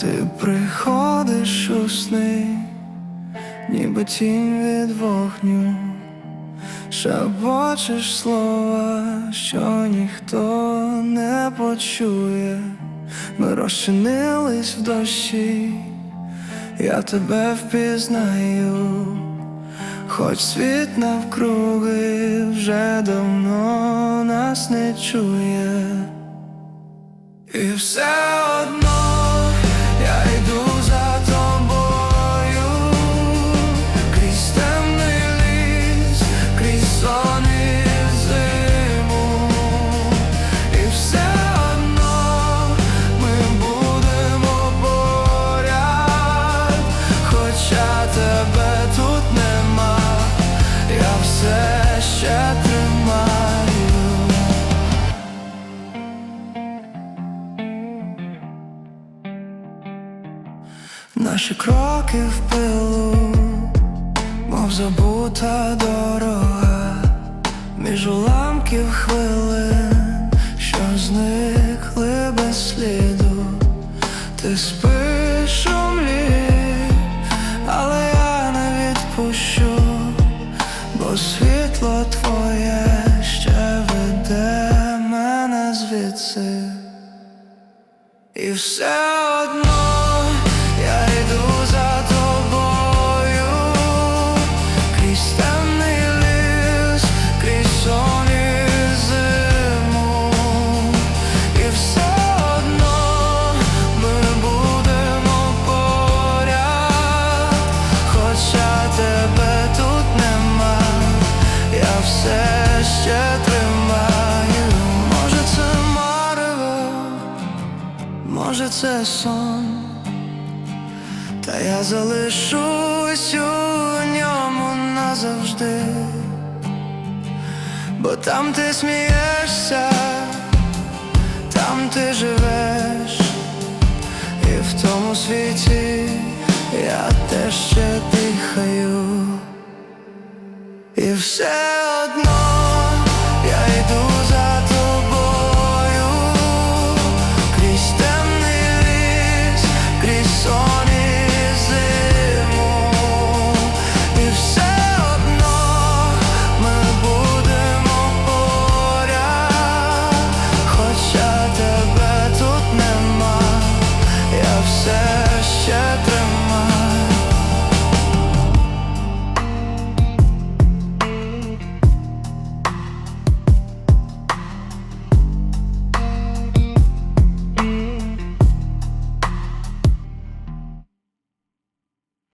Ти приходиш у сни, ніби тінь від вогню, шепочеш слова, що ніхто не почує. Ми розчинились в дощі, я тебе впізнаю, хоч світ навкруги вже давно нас не чує. І все крізь зиму. І все одно ми будемо поряд, хоча тебе тут нема, я все ще тримаю. Наші кроки в пилу, мов забута дорога, уламків хвилин, що зникли без сліду, ти спиш у млі, але я не відпущу, бо світло твоє ще веде мене звідси. І все одно Може, це сон, та я залишусь у ньому назавжди, бо там ти смієшся, там ти живеш, і в тому світі я теж ще дихаю, і все myself